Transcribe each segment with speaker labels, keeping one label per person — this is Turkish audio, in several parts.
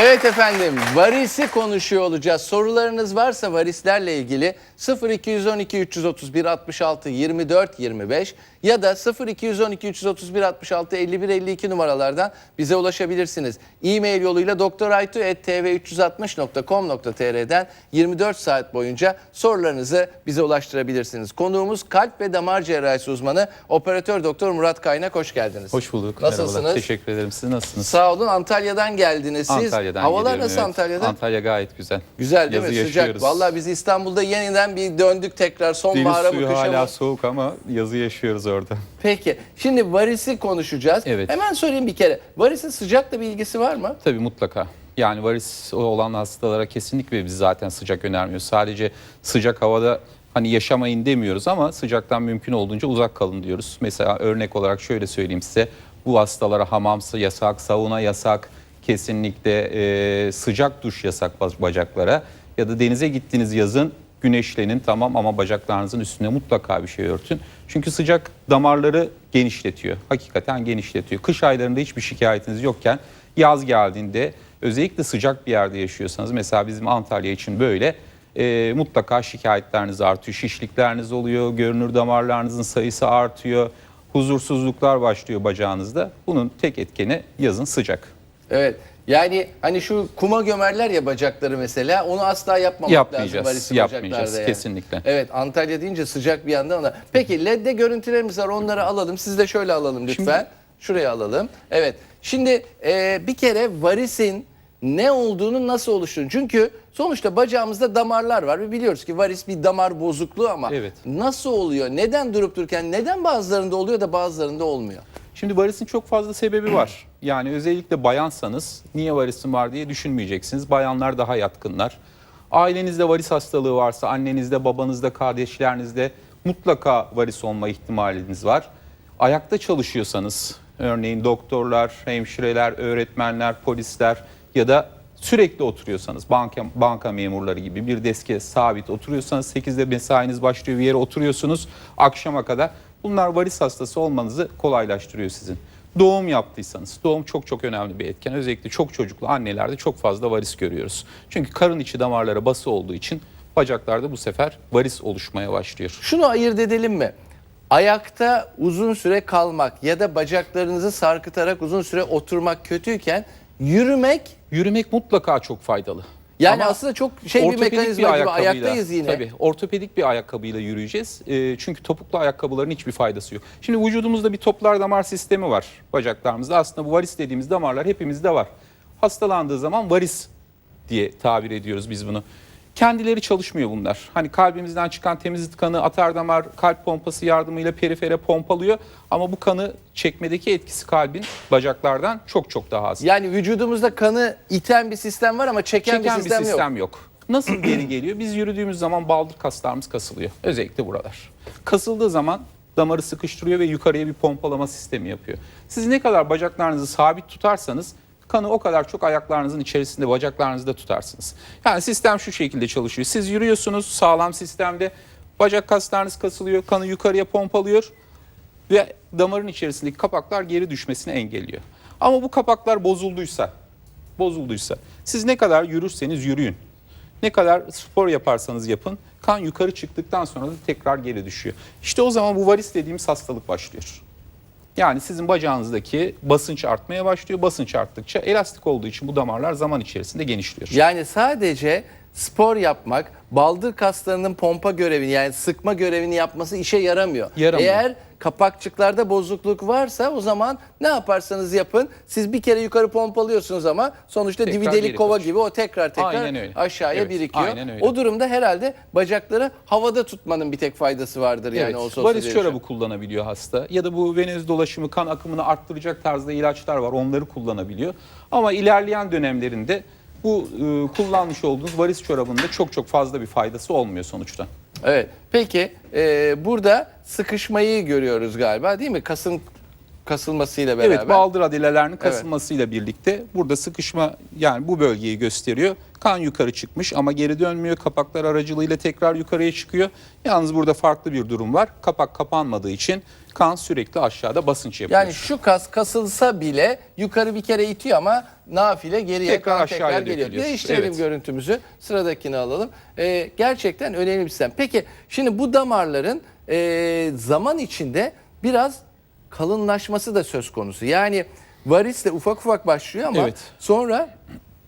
Speaker 1: Evet efendim, varisi konuşuyor olacağız. Sorularınız varsa varislerle ilgili 0212 331 66 24 25 ya da 0212 331 66 51 52 numaralardan bize ulaşabilirsiniz. E-mail yoluyla doktoraytu@tv360.com.tr'den 24 saat boyunca sorularınızı bize ulaştırabilirsiniz. Konuğumuz kalp ve damar cerrahisi uzmanı operatör doktor Murat Kaynak hoş geldiniz.
Speaker 2: Hoş bulduk.
Speaker 1: Nasılsınız?
Speaker 2: Merhabalar. Teşekkür ederim. Siz nasılsınız?
Speaker 1: Sağ olun Antalya'dan geldiniz siz.
Speaker 2: Antalya'dan
Speaker 1: Havalar
Speaker 2: geliyorum,
Speaker 1: nasıl
Speaker 2: evet.
Speaker 1: Antalya'da?
Speaker 2: Antalya gayet güzel.
Speaker 1: Güzel değil
Speaker 2: Yazı
Speaker 1: mi? Sıcak.
Speaker 2: yaşıyoruz.
Speaker 1: Vallahi biz İstanbul'da yeniden bir döndük tekrar
Speaker 2: Deniz
Speaker 1: sonbahara mı
Speaker 2: suyu
Speaker 1: kışa
Speaker 2: hala
Speaker 1: mı?
Speaker 2: soğuk ama yazı yaşıyoruz orada.
Speaker 1: Peki. Şimdi varisi konuşacağız.
Speaker 2: Evet.
Speaker 1: Hemen sorayım bir kere. Varisin sıcakla bir ilgisi var mı?
Speaker 2: Tabii mutlaka. Yani varis olan hastalara kesinlikle biz zaten sıcak önermiyoruz. Sadece sıcak havada hani yaşamayın demiyoruz ama sıcaktan mümkün olduğunca uzak kalın diyoruz. Mesela örnek olarak şöyle söyleyeyim size. Bu hastalara hamamsı yasak, sauna yasak, kesinlikle e, sıcak duş yasak bac- bacaklara. Ya da denize gittiğiniz yazın güneşlenin tamam ama bacaklarınızın üstüne mutlaka bir şey örtün. Çünkü sıcak damarları genişletiyor. Hakikaten genişletiyor. Kış aylarında hiçbir şikayetiniz yokken yaz geldiğinde özellikle sıcak bir yerde yaşıyorsanız mesela bizim Antalya için böyle e, mutlaka şikayetleriniz artıyor. Şişlikleriniz oluyor, görünür damarlarınızın sayısı artıyor, huzursuzluklar başlıyor bacağınızda. Bunun tek etkeni yazın sıcak.
Speaker 1: Evet. Yani hani şu kuma gömerler ya bacakları mesela onu asla yapmamak
Speaker 2: Yapmayacağız,
Speaker 1: lazım varisi
Speaker 2: yapmayacağız,
Speaker 1: yani.
Speaker 2: kesinlikle.
Speaker 1: Evet Antalya deyince sıcak bir yandan ona. Peki LED'de görüntülerimiz var onları alalım. Siz de şöyle alalım lütfen. Şuraya alalım. Evet. Şimdi e, bir kere varisin ne olduğunu nasıl oluştuğunu. Çünkü sonuçta bacağımızda damarlar var ve biliyoruz ki varis bir damar bozukluğu ama
Speaker 2: Evet.
Speaker 1: nasıl oluyor? Neden durup dururken neden bazılarında oluyor da bazılarında olmuyor?
Speaker 2: Şimdi varisin çok fazla sebebi var. Yani özellikle bayansanız niye varisim var diye düşünmeyeceksiniz. Bayanlar daha yatkınlar. Ailenizde varis hastalığı varsa annenizde, babanızda, kardeşlerinizde mutlaka varis olma ihtimaliniz var. Ayakta çalışıyorsanız örneğin doktorlar, hemşireler, öğretmenler, polisler ya da sürekli oturuyorsanız banka, banka memurları gibi bir deske sabit oturuyorsanız 8'de mesainiz başlıyor bir yere oturuyorsunuz akşama kadar bunlar varis hastası olmanızı kolaylaştırıyor sizin. Doğum yaptıysanız doğum çok çok önemli bir etken özellikle çok çocuklu annelerde çok fazla varis görüyoruz. Çünkü karın içi damarlara bası olduğu için bacaklarda bu sefer varis oluşmaya başlıyor.
Speaker 1: Şunu ayırt edelim mi? Ayakta uzun süre kalmak ya da bacaklarınızı sarkıtarak uzun süre oturmak kötüyken yürümek
Speaker 2: Yürümek mutlaka çok faydalı.
Speaker 1: Yani
Speaker 2: Ama
Speaker 1: aslında çok şey bir mekanizma gibi
Speaker 2: ayakkabıyla-
Speaker 1: ayaktayız yine.
Speaker 2: Tabii ortopedik bir ayakkabıyla yürüyeceğiz. Ee, çünkü topuklu ayakkabıların hiçbir faydası yok. Şimdi vücudumuzda bir toplar damar sistemi var bacaklarımızda. Aslında bu varis dediğimiz damarlar hepimizde var. Hastalandığı zaman varis diye tabir ediyoruz biz bunu. Kendileri çalışmıyor bunlar. Hani kalbimizden çıkan temiz kanı atar damar kalp pompası yardımıyla perifere pompalıyor. Ama bu kanı çekmedeki etkisi kalbin bacaklardan çok çok daha az.
Speaker 1: Yani vücudumuzda kanı iten bir sistem var ama çeken,
Speaker 2: Çeken
Speaker 1: bir sistem, yok.
Speaker 2: sistem yok. Nasıl geri geliyor? Biz yürüdüğümüz zaman baldır kaslarımız kasılıyor. Özellikle buralar. Kasıldığı zaman damarı sıkıştırıyor ve yukarıya bir pompalama sistemi yapıyor. Siz ne kadar bacaklarınızı sabit tutarsanız kanı o kadar çok ayaklarınızın içerisinde bacaklarınızda tutarsınız. Yani sistem şu şekilde çalışıyor. Siz yürüyorsunuz sağlam sistemde bacak kaslarınız kasılıyor, kanı yukarıya pompalıyor ve damarın içerisindeki kapaklar geri düşmesini engelliyor. Ama bu kapaklar bozulduysa, bozulduysa siz ne kadar yürürseniz yürüyün. Ne kadar spor yaparsanız yapın kan yukarı çıktıktan sonra da tekrar geri düşüyor. İşte o zaman bu varis dediğimiz hastalık başlıyor. Yani sizin bacağınızdaki basınç artmaya başlıyor. Basınç arttıkça elastik olduğu için bu damarlar zaman içerisinde genişliyor.
Speaker 1: Yani sadece spor yapmak, baldır kaslarının pompa görevini yani sıkma görevini yapması işe yaramıyor.
Speaker 2: Yaramıyor.
Speaker 1: Eğer kapakçıklarda bozukluk varsa o zaman ne yaparsanız yapın siz bir kere yukarı pompalıyorsunuz ama sonuçta
Speaker 2: Tekrar
Speaker 1: dividelik kova
Speaker 2: kaçıyor.
Speaker 1: gibi o tekrar tekrar aşağıya
Speaker 2: Evet,
Speaker 1: birikiyor. O durumda herhalde bacakları havada tutmanın bir tek faydası vardır yani
Speaker 2: Evet,
Speaker 1: olsa olsa
Speaker 2: varis
Speaker 1: diye
Speaker 2: çorabı kullanabiliyor hasta ya da bu venöz dolaşımı kan akımını arttıracak tarzda ilaçlar var onları kullanabiliyor. Ama ilerleyen dönemlerinde bu e, kullanmış olduğunuz varis çorabında çok çok fazla bir faydası olmuyor sonuçta.
Speaker 1: Evet. Peki e, burada sıkışmayı görüyoruz galiba değil mi? Kasın kasılmasıyla beraber.
Speaker 2: Evet baldır adilelerinin kasılmasıyla birlikte burada sıkışma yani bu bölgeyi gösteriyor. Kan yukarı çıkmış ama geri dönmüyor. Kapaklar aracılığıyla tekrar yukarıya çıkıyor. Yalnız burada farklı bir durum var. Kapak kapanmadığı için kan sürekli aşağıda basınç yapıyor.
Speaker 1: Yani şu kas kasılsa bile yukarı bir kere itiyor ama nafile geriye
Speaker 2: Tekrar
Speaker 1: kan
Speaker 2: aşağıya
Speaker 1: tekrar geliyor. Değiştirelim
Speaker 2: Evet.
Speaker 1: görüntümüzü. Sıradakini alalım. Ee, gerçekten önemli bir sistem. Peki şimdi bu damarların e, zaman içinde biraz kalınlaşması da söz konusu. Yani varis de ufak ufak başlıyor ama
Speaker 2: Evet.
Speaker 1: sonra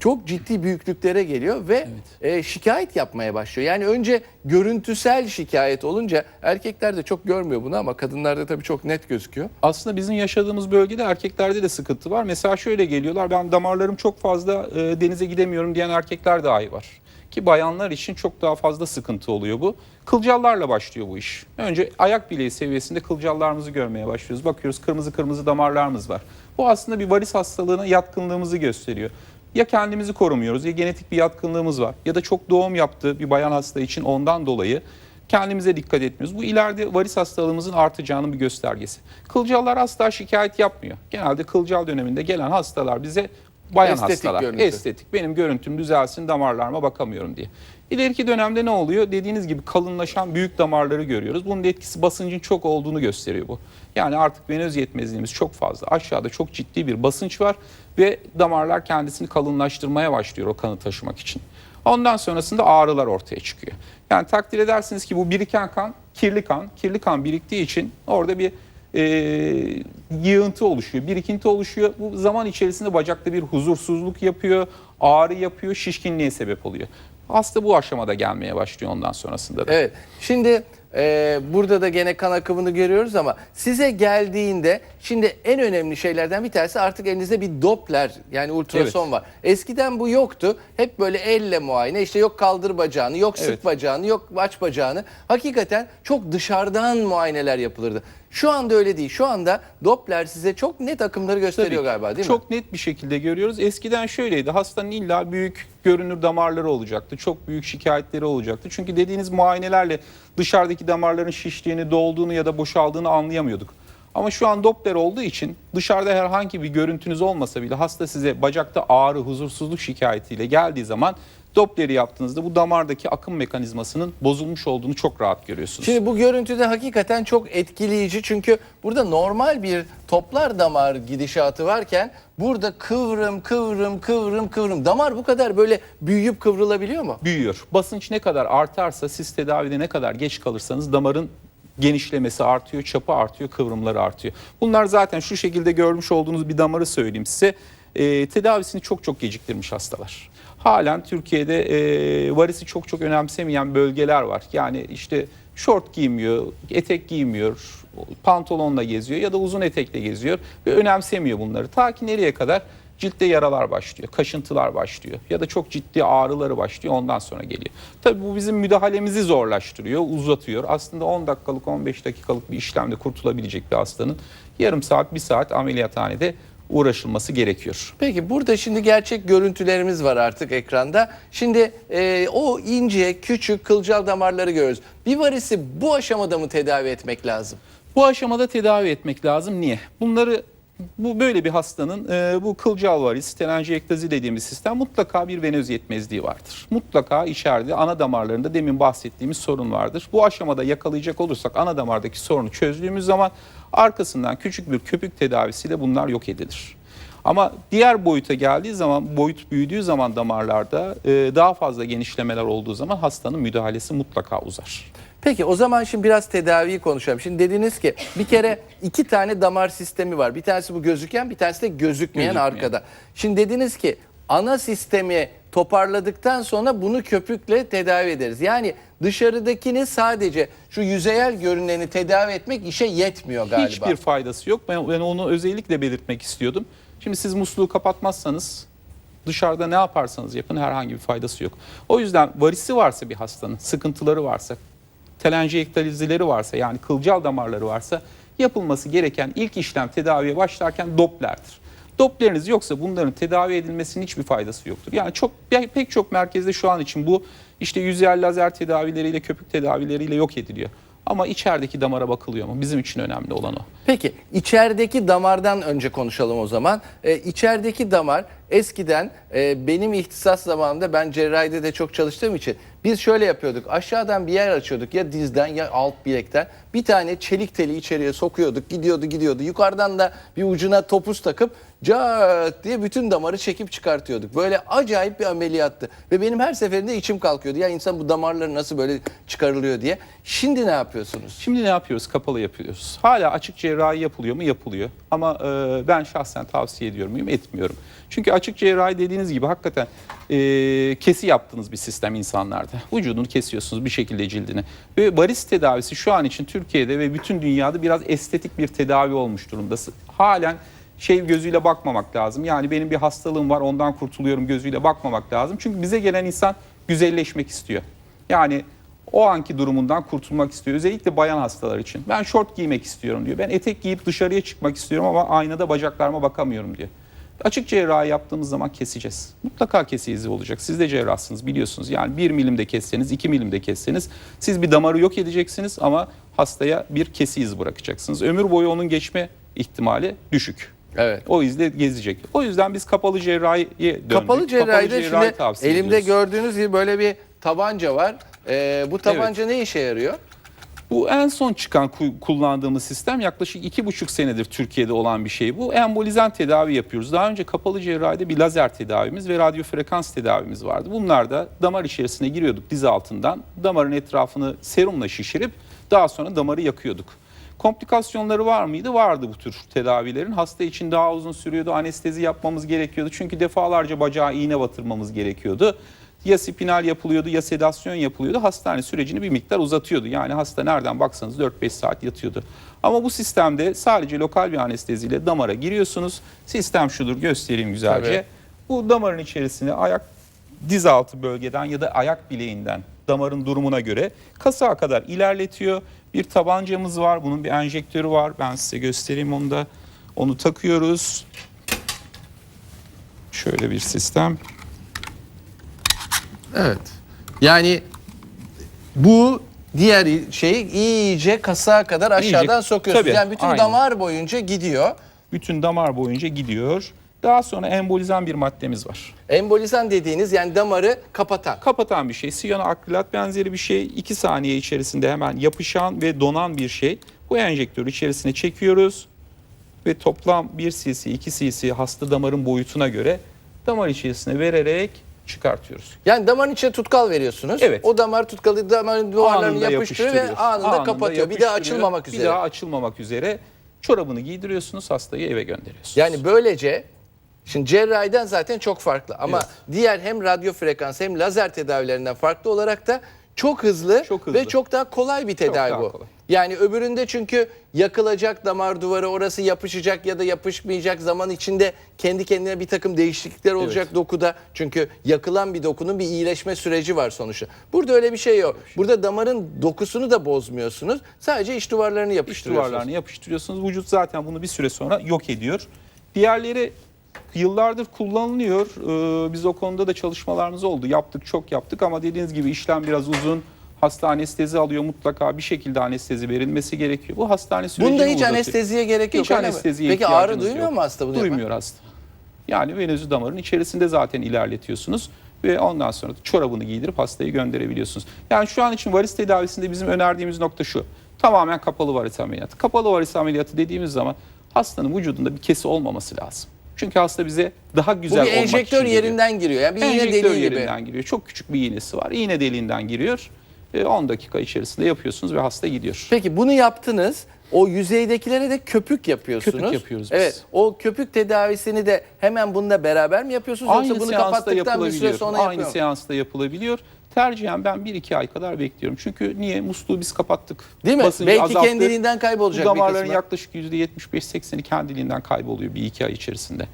Speaker 1: çok ciddi büyüklüklere geliyor ve e, şikayet yapmaya başlıyor. Yani önce görüntüsel şikayet olunca erkekler de çok görmüyor bunu ama kadınlarda tabii çok net gözüküyor.
Speaker 2: Aslında bizim yaşadığımız bölgede erkeklerde de sıkıntı var. Mesela şöyle geliyorlar ben damarlarım çok fazla e, denize gidemiyorum diyen erkekler dahi var. Ki bayanlar için çok daha fazla sıkıntı oluyor bu. Kılcallarla başlıyor bu iş. Önce ayak bileği seviyesinde kılcallarımızı görmeye başlıyoruz. Bakıyoruz kırmızı kırmızı damarlarımız var. Bu aslında bir varis hastalığına yatkınlığımızı gösteriyor. Ya kendimizi korumuyoruz ya genetik bir yatkınlığımız var ya da çok doğum yaptığı bir bayan hasta için ondan dolayı kendimize dikkat etmiyoruz. Bu ileride varis hastalığımızın artacağının bir göstergesi. Kılcallar asla şikayet yapmıyor. Genelde kılcal döneminde gelen hastalar bize bayan
Speaker 1: Estetik
Speaker 2: hastalar.
Speaker 1: görüntü.
Speaker 2: Estetik. Benim görüntüm düzelsin damarlarıma bakamıyorum diye. İleriki dönemde ne oluyor? Dediğiniz gibi kalınlaşan büyük damarları görüyoruz. Bunun da etkisi basıncın çok olduğunu gösteriyor bu. Yani artık venöz yetmezliğimiz çok fazla. Aşağıda çok ciddi bir basınç var ve damarlar kendisini kalınlaştırmaya başlıyor o kanı taşımak için. Ondan sonrasında ağrılar ortaya çıkıyor. Yani takdir edersiniz ki bu biriken kan kirli kan. Kirli kan biriktiği için orada bir e, yığıntı oluşuyor, birikinti oluşuyor. Bu zaman içerisinde bacakta bir huzursuzluk yapıyor, ağrı yapıyor, şişkinliğe sebep oluyor. Hasta bu aşamada gelmeye başlıyor ondan sonrasında da.
Speaker 1: Evet. Şimdi e, burada da gene kan akımını görüyoruz ama size geldiğinde şimdi en önemli şeylerden bir tanesi artık elinizde bir Doppler yani ultrason var. Eskiden bu yoktu. Hep böyle elle muayene işte yok kaldır bacağını, yok sık
Speaker 2: Evet.
Speaker 1: bacağını, yok aç bacağını. Hakikaten çok dışarıdan muayeneler yapılırdı. Şu anda öyle değil. Şu anda Doppler size çok net akımları gösteriyor
Speaker 2: Tabii.
Speaker 1: galiba değil mi?
Speaker 2: Çok net bir şekilde görüyoruz. Eskiden şöyleydi. Hastanın illa büyük görünür damarları olacaktı. Çok büyük şikayetleri olacaktı. Çünkü dediğiniz muayenelerle dışarıdaki damarların şiştiğini, dolduğunu ya da boşaldığını anlayamıyorduk. Ama şu an Doppler olduğu için dışarıda herhangi bir görüntünüz olmasa bile hasta size bacakta ağrı, huzursuzluk şikayetiyle geldiği zaman Doppler'i yaptığınızda bu damardaki akım mekanizmasının bozulmuş olduğunu çok rahat görüyorsunuz.
Speaker 1: Şimdi bu görüntüde hakikaten çok etkileyici çünkü burada normal bir toplar damar gidişatı varken burada kıvrım kıvrım kıvrım kıvrım damar bu kadar böyle büyüyüp kıvrılabiliyor mu?
Speaker 2: büyüyor. Basınç ne kadar artarsa siz tedavide ne kadar geç kalırsanız damarın genişlemesi artıyor, çapı artıyor, kıvrımları artıyor. Bunlar zaten şu şekilde görmüş olduğunuz bir damarı söyleyeyim size. Ee, tedavisini çok çok geciktirmiş hastalar. Halen Türkiye'de e, varisi çok çok önemsemeyen bölgeler var. Yani işte şort giymiyor, etek giymiyor, pantolonla geziyor ya da uzun etekle geziyor ve önemsemiyor bunları. Ta ki nereye kadar? Ciltte yaralar başlıyor, kaşıntılar başlıyor ya da çok ciddi ağrıları başlıyor ondan sonra geliyor. Tabii bu bizim müdahalemizi zorlaştırıyor, uzatıyor. Aslında 10 dakikalık, 15 dakikalık bir işlemde kurtulabilecek bir hastanın yarım saat, bir saat ameliyathanede uğraşılması gerekiyor.
Speaker 1: Peki burada şimdi gerçek görüntülerimiz var artık ekranda. Şimdi e, o ince küçük kılcal damarları görüyoruz. Bir varisi bu aşamada mı tedavi etmek lazım?
Speaker 2: Bu aşamada tedavi etmek lazım. Niye? Bunları bu böyle bir hastanın e, bu kılcal varis, telangiektazi dediğimiz sistem mutlaka bir venöz yetmezliği vardır. Mutlaka içeride ana damarlarında demin bahsettiğimiz sorun vardır. Bu aşamada yakalayacak olursak ana damardaki sorunu çözdüğümüz zaman arkasından küçük bir köpük tedavisiyle bunlar yok edilir. Ama diğer boyuta geldiği zaman, boyut büyüdüğü zaman damarlarda e, daha fazla genişlemeler olduğu zaman hastanın müdahalesi mutlaka uzar.
Speaker 1: Peki o zaman şimdi biraz tedaviyi konuşalım. Şimdi dediniz ki bir kere iki tane damar sistemi var. Bir tanesi bu gözüken bir tanesi de gözükmeyen,
Speaker 2: Gözükmeyen.
Speaker 1: arkada. Şimdi dediniz ki ana sistemi toparladıktan sonra bunu köpükle tedavi ederiz. Yani dışarıdakini sadece şu yüzeyel görüneni tedavi etmek işe yetmiyor galiba.
Speaker 2: Hiçbir faydası yok. Ben, ben onu özellikle belirtmek istiyordum. Şimdi siz musluğu kapatmazsanız dışarıda ne yaparsanız yapın herhangi bir faydası yok. O yüzden varisi varsa bir hastanın, sıkıntıları varsa, telangiektazileri varsa yani kılcal damarları varsa yapılması gereken ilk işlem tedaviye başlarken Doppler'dir. Doppleriniz yoksa bunların tedavi edilmesinin hiçbir faydası yoktur. Yani çok pe- pek çok merkezde şu an için bu işte yüzeyel lazer tedavileriyle, köpük tedavileriyle yok ediliyor. Ama içerideki damara bakılıyor mu? Bizim için önemli olan o.
Speaker 1: Peki içerideki damardan önce konuşalım o zaman. Ee, içerideki damar eskiden e, benim ihtisas zamanımda ben cerrahide de çok çalıştığım için biz şöyle yapıyorduk. Aşağıdan bir yer açıyorduk ya dizden ya alt bilekten. Bir tane çelik teli içeriye sokuyorduk. Gidiyordu gidiyordu. Yukarıdan da bir ucuna topuz takıp cart diye bütün damarı çekip çıkartıyorduk. Böyle acayip bir ameliyattı. Ve benim her seferinde içim kalkıyordu. Ya insan bu damarları nasıl böyle çıkarılıyor diye. Şimdi ne yapıyorsunuz?
Speaker 2: Şimdi ne yapıyoruz? Kapalı yapıyoruz. Hala açık cerrahi yapılıyor mu? Yapılıyor. Ama e, ben şahsen tavsiye ediyor muyum? Etmiyorum. Çünkü açık cerrahi dediğiniz gibi hakikaten e, kesi yaptığınız bir sistem insanlarda. Vücudunu kesiyorsunuz bir şekilde cildini. Ve varis tedavisi şu an için Türkiye'de ve bütün dünyada biraz estetik bir tedavi olmuş durumda. Halen şey gözüyle bakmamak lazım. Yani benim bir hastalığım var ondan kurtuluyorum gözüyle bakmamak lazım. Çünkü bize gelen insan güzelleşmek istiyor. Yani o anki durumundan kurtulmak istiyor. Özellikle bayan hastalar için. Ben şort giymek istiyorum diyor. Ben etek giyip dışarıya çıkmak istiyorum ama aynada bacaklarıma bakamıyorum diyor. Açık cerrahi yaptığımız zaman keseceğiz. Mutlaka kesi izi olacak. Siz de cerrahsınız biliyorsunuz. Yani 1 milimde kesseniz, 2 milimde kesseniz siz bir damarı yok edeceksiniz ama hastaya bir kesi izi bırakacaksınız. Ömür boyu onun geçme ihtimali düşük.
Speaker 1: Evet.
Speaker 2: O izle gezecek. O yüzden biz kapalı cerrahiye döndük.
Speaker 1: Kapalı cerrahide
Speaker 2: cerrahi
Speaker 1: şimdi elimde
Speaker 2: ediyoruz.
Speaker 1: gördüğünüz gibi böyle bir tabanca var. Ee, bu tabanca ne işe yarıyor?
Speaker 2: Bu en son çıkan ku- kullandığımız sistem yaklaşık iki buçuk senedir Türkiye'de olan bir şey. Bu embolizan tedavi yapıyoruz. Daha önce kapalı cerrahide bir lazer tedavimiz ve radyo frekans tedavimiz vardı. Bunlar da damar içerisine giriyorduk diz altından. Damarın etrafını serumla şişirip daha sonra damarı yakıyorduk. Komplikasyonları var mıydı? Vardı bu tür tedavilerin. Hasta için daha uzun sürüyordu. Anestezi yapmamız gerekiyordu. Çünkü defalarca bacağa iğne batırmamız gerekiyordu ya spinal yapılıyordu ya sedasyon yapılıyordu. Hastane sürecini bir miktar uzatıyordu. Yani hasta nereden baksanız 4-5 saat yatıyordu. Ama bu sistemde sadece lokal bir anesteziyle damara giriyorsunuz. Sistem şudur göstereyim güzelce.
Speaker 1: Tabii.
Speaker 2: Bu damarın içerisine ayak diz altı bölgeden ya da ayak bileğinden damarın durumuna göre kasağa kadar ilerletiyor. Bir tabancamız var. Bunun bir enjektörü var. Ben size göstereyim onu da. Onu takıyoruz. Şöyle bir sistem.
Speaker 1: Evet. Yani bu diğer şeyi iyice kasağa kadar aşağıdan
Speaker 2: İyice,
Speaker 1: sokuyorsunuz.
Speaker 2: tabii,
Speaker 1: yani bütün
Speaker 2: aynen.
Speaker 1: damar boyunca gidiyor.
Speaker 2: bütün damar boyunca gidiyor. Daha sonra embolizan bir maddemiz var.
Speaker 1: Embolizan dediğiniz yani damarı kapatan.
Speaker 2: Kapatan bir şey. Siyanoakrilat benzeri bir şey. 2 saniye içerisinde hemen yapışan ve donan bir şey. Bu enjektörü içerisine çekiyoruz. Ve toplam 1 cc, 2 cc hasta damarın boyutuna göre damar içerisine vererek çıkartıyoruz.
Speaker 1: Yani damarın içine tutkal veriyorsunuz.
Speaker 2: Evet.
Speaker 1: O damar tutkalı damarın duvarlarını
Speaker 2: Anında
Speaker 1: yapıştırıyor ve
Speaker 2: yapıştırıyor.
Speaker 1: anında, kapatıyor. Bir daha açılmamak üzere.
Speaker 2: Bir daha açılmamak üzere. Çorabını giydiriyorsunuz, hastayı eve gönderiyorsunuz.
Speaker 1: Yani böylece şimdi cerrahiden zaten çok farklı ama
Speaker 2: Evet.
Speaker 1: diğer hem radyo frekans hem lazer tedavilerinden farklı olarak da çok hızlı,
Speaker 2: Çok hızlı.
Speaker 1: ve çok daha kolay bir tedavi bu.
Speaker 2: kolay.
Speaker 1: Yani öbüründe çünkü yakılacak damar duvarı orası yapışacak ya da yapışmayacak zaman içinde kendi kendine bir takım değişiklikler olacak dokuda. Çünkü yakılan bir dokunun bir iyileşme süreci var sonuçta. Burada öyle bir şey yok. Burada damarın dokusunu da bozmuyorsunuz. Sadece iç duvarlarını
Speaker 2: İç
Speaker 1: yapıştırıyorsunuz.
Speaker 2: duvarlarını yapıştırıyorsunuz. Vücut zaten bunu bir süre sonra yok ediyor. Diğerleri yıllardır kullanılıyor. Ee, biz o konuda da çalışmalarımız oldu. Yaptık, çok yaptık ama dediğiniz gibi işlem biraz uzun. Hasta anestezi alıyor mutlaka bir şekilde anestezi verilmesi gerekiyor. Bu hastane sürecini
Speaker 1: Bunda hiç
Speaker 2: uzatıyor.
Speaker 1: anesteziye gerek yok.
Speaker 2: Hiç
Speaker 1: öyle mi?
Speaker 2: anesteziye
Speaker 1: Peki ağrı
Speaker 2: ihtiyacınız
Speaker 1: duymuyor
Speaker 2: yok.
Speaker 1: mu hasta bunu yapan?
Speaker 2: Duymuyor hasta. Yani venözü damarın içerisinde zaten ilerletiyorsunuz ve ondan sonra da çorabını giydirip hastayı gönderebiliyorsunuz. Yani şu an için varis tedavisinde bizim önerdiğimiz nokta şu. Tamamen kapalı varis ameliyatı. Kapalı varis ameliyatı dediğimiz zaman hastanın vücudunda bir kesi olmaması lazım. Çünkü hasta bize daha
Speaker 1: Bu
Speaker 2: güzel
Speaker 1: bir
Speaker 2: olmak
Speaker 1: enjektör
Speaker 2: için geliyor.
Speaker 1: yerinden giriyor. Yani bir iğne
Speaker 2: Enjektör
Speaker 1: deliği gibi.
Speaker 2: yerinden giriyor. Çok küçük bir iğnesi var. İğne deliğinden giriyor. E, 10 dakika içerisinde yapıyorsunuz ve hasta gidiyor.
Speaker 1: Peki bunu yaptınız. O yüzeydekilere de köpük yapıyorsunuz.
Speaker 2: Köpük yapıyoruz biz.
Speaker 1: Evet. O köpük tedavisini de hemen bununla beraber mi yapıyorsunuz
Speaker 2: Aynı
Speaker 1: yoksa bunu
Speaker 2: seansta
Speaker 1: kapattıktan bir süre
Speaker 2: yapılabiliyor.
Speaker 1: sonra
Speaker 2: Aynı
Speaker 1: yapıyor mu?
Speaker 2: seansta yapılabiliyor. Tercihen ben 1-2 ay kadar bekliyorum. Çünkü niye? Musluğu biz kapattık.
Speaker 1: Değil mi?
Speaker 2: Basıncı
Speaker 1: Belki
Speaker 2: azalttık.
Speaker 1: kendiliğinden
Speaker 2: Bu
Speaker 1: kaybolacak bir
Speaker 2: damarların
Speaker 1: kısmı.
Speaker 2: yaklaşık %75-80'i kendiliğinden kayboluyor bir iki ay içerisinde.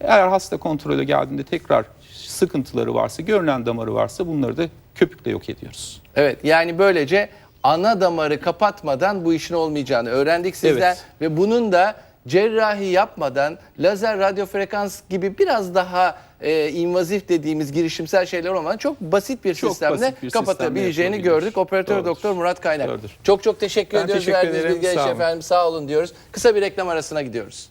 Speaker 2: Eğer hasta kontrole geldiğinde tekrar sıkıntıları varsa, görünen damarı varsa bunları da köpükle yok ediyoruz.
Speaker 1: Evet yani böylece ana damarı kapatmadan bu işin olmayacağını öğrendik sizden
Speaker 2: Evet.
Speaker 1: ve bunun da cerrahi yapmadan lazer radyo frekans gibi biraz daha e, invazif dediğimiz girişimsel şeyler olmadan çok basit bir
Speaker 2: Çok
Speaker 1: sistemle
Speaker 2: basit bir sistemle
Speaker 1: kapatabileceğini
Speaker 2: yapılabilir.
Speaker 1: gördük. Operatör
Speaker 2: Doğrudur.
Speaker 1: doktor Murat Kaynak.
Speaker 2: Doğrudur.
Speaker 1: Çok çok teşekkür
Speaker 2: Ben
Speaker 1: ediyoruz
Speaker 2: teşekkür
Speaker 1: verdiğiniz bilgiler için efendim. Sağ olun diyoruz. Kısa bir reklam arasına gidiyoruz.